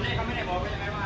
อนแรกเขาไม่ได้บอกใช่ไหมว่า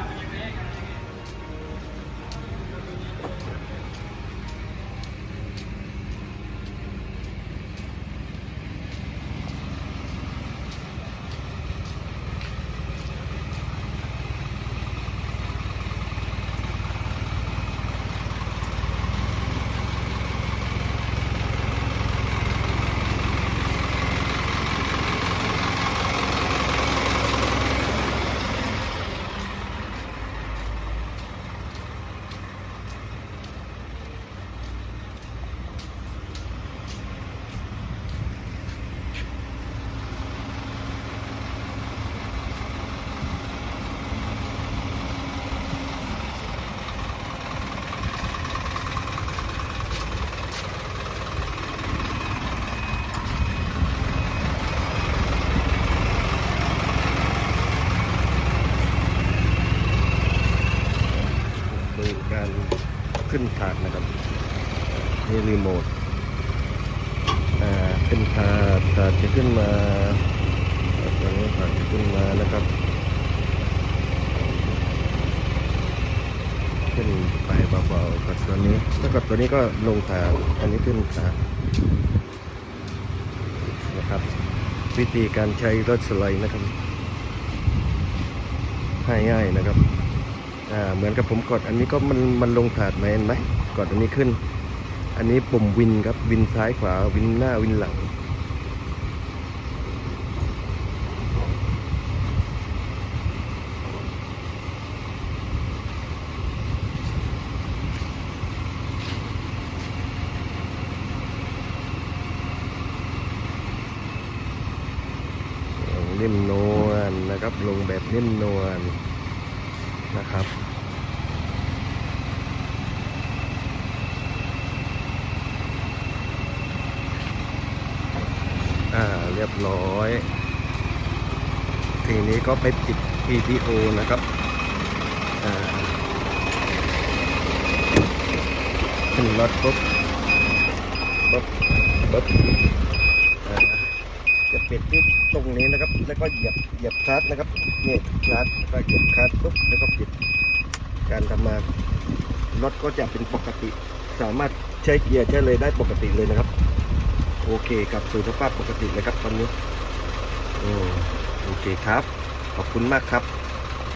การขึ้นถาดนะครับนี่รีโมทอ่าขึ้นถาดถาดจะขึ้นมาตอนนี้ถาดจะขึ้นมานะครับ ขึ้นไปเบาๆกับตัวนี้แล้วก็ตัวนี้ก็ลงถาดอันนี้ขึ้นถาดนะครับ วิธีการใช้รถสไลด์นะครับง่ายๆนะครับ เหมือนกับผมกดอันนี้ก็มันมันลงถาดไหมเห็นไหมกดอันนี้ขึ้น อันนี้ปุ่มวินครับวินซ้ายขวาวินหน้าวินหลังนิ่มนวลนะครับ ลงแบบนิ่มนวล นะครับอ่าเรียบร้อย ทีนี้ก็ไปปิด PTO นะครับอ่าขึ้นรถปุ๊บปุ๊บปุ๊บจะปิดที่ตรงนี้นะครับ แล้วก็เหยียบเหยียบคลัตช์นะครับนี่คลัตช์แล้วก็เหยียบคลัตช์ปุ๊บแล้วก็ปิดการทำมารถก็จะเป็นปกติ สามารถใช้เกียร์ใช้เลยได้ปกติเลยนะครับ โอเคกับสู่สภาพปกติเลยครับตอนนี้โอเคครับ ขอบคุณมากครับ